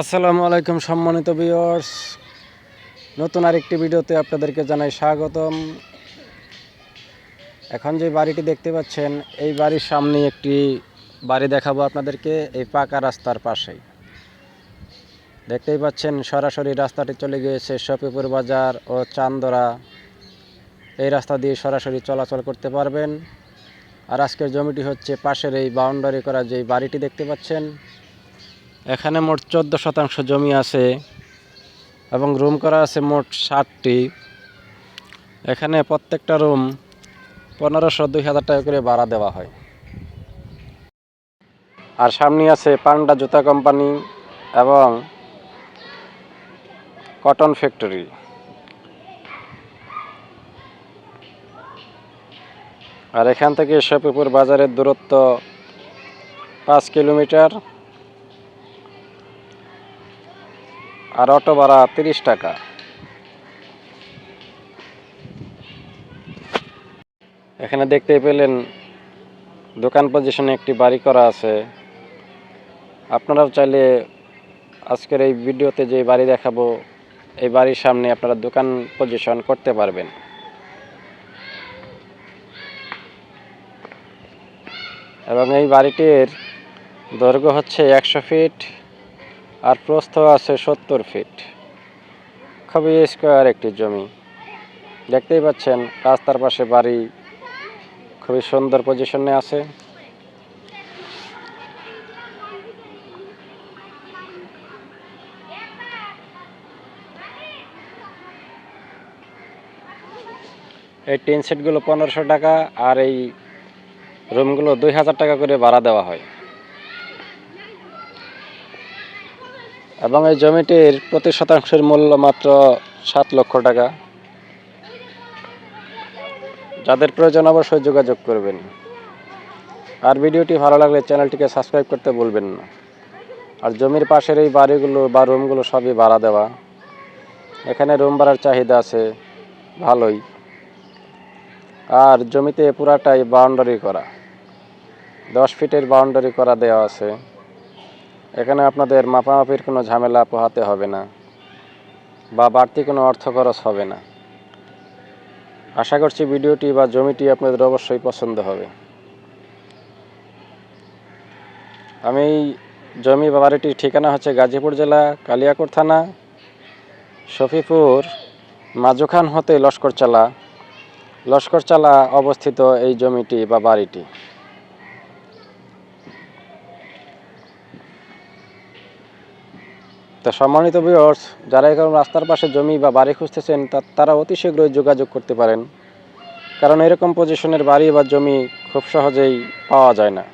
আসসালামু আলাইকুম, সম্মানিত ভিউয়ার্স নতুন আরেকটি ভিডিওতে আপনাদেরকে জানাই স্বাগতম। এখন যে বাড়িটি দেখতে পাচ্ছেন, এই বাড়ির সামনে একটি বাড়ি দেখাবো আপনাদেরকে, এই পাকা রাস্তার পাশেই। দেখতেই পাচ্ছেন, সরাসরি রাস্তাটি চলে গিয়েছে শফিপুর বাজার ও চান্দরা। এই রাস্তা দিয়ে সরাসরি চলাচল করতে পারবেন। আর আজকের জমিটি হচ্ছে পাশের এই বাউন্ডারি করা যে বাড়িটি দেখতে পাচ্ছেন এখানে মোট চোদ্দ শতাংশ জমি আছে এবং রুম করা আছে মোট ষাটটি। এখানে প্রত্যেকটা রুম পনেরোশো দুই হাজার টাকা করে ভাড়া দেওয়া হয়। আর সামনে আছে পান্ডা জুতা কোম্পানি এবং কটন ফ্যাক্টরি আর এখান থেকে শফিপুর বাজারের দূরত্ব পাঁচ কিলোমিটার। আর অটো ভাড়া তিরিশ টাকা। এখানে দেখতে পেলেন দোকান পজিশনে একটি বাড়ি করা আছে। আপনারাও চাইলে আজকের এই ভিডিওতে যে বাড়ি দেখাবো, এই বাড়ির সামনে আপনারা দোকান পজিশন করতে পারবেন। এবং এই বাড়িটির দৈর্ঘ্য হচ্ছে একশো ফিট। আর প্রস্থ আছে সত্তর ফিট। খুবই স্কোয়ার একটি জমি। দেখতেই পাচ্ছেন, রাস্তার পাশে বাড়ি খুবই সুন্দর পজিশনে আছে। এই টিন সেটগুলো পনেরোশো টাকা আর এই রুমগুলো দুই হাজার টাকা করে ভাড়া দেওয়া হয়। এবং এই জমিটির প্রতি শতাংশের মূল্য মাত্র সাত লক্ষ টাকা। যাদের প্রয়োজন অবশ্যই যোগাযোগ করবেন। আর ভিডিওটি ভালো লাগলে চ্যানেলটিকে সাবস্ক্রাইব করতে ভুলবেন না। আর জমির পাশের এই বাড়িগুলো বা রুমগুলো সবই ভাড়া দেওয়া। এখানে রুম ভাড়ার চাহিদা আছে, ভালোই। আর জমিতে পুরাটাই বাউন্ডারি করা। দশ ফিটের বাউন্ডারি করা দেওয়া আছে। এখানে আপনাদের মাপামাপির কোনো ঝামেলা পোহাতে হবে না বা বাড়তি কোনো অর্থ খরচ হবে না। আশা করছি ভিডিওটি বা জমিটি আপনাদের অবশ্যই পছন্দ হবে। আমি এই জমি বা বাড়িটির ঠিকানা হচ্ছে গাজীপুর জেলা কালিয়াকোট থানা, শফিপুর মাজুখান হতে লস্করচালা। লস্করচালা অবস্থিত এই জমিটি বা বাড়িটি। তো সম্মানিত ভিউয়ার্স যারা এখন রাস্তার পাশে জমি বা বাড়ি খুঁজতেছেন তারা অতি শীঘ্রই যোগাযোগ করতে পারেন। কারণ এরকম পজিশনের বাড়ি বা জমি খুব সহজেই পাওয়া যায় না।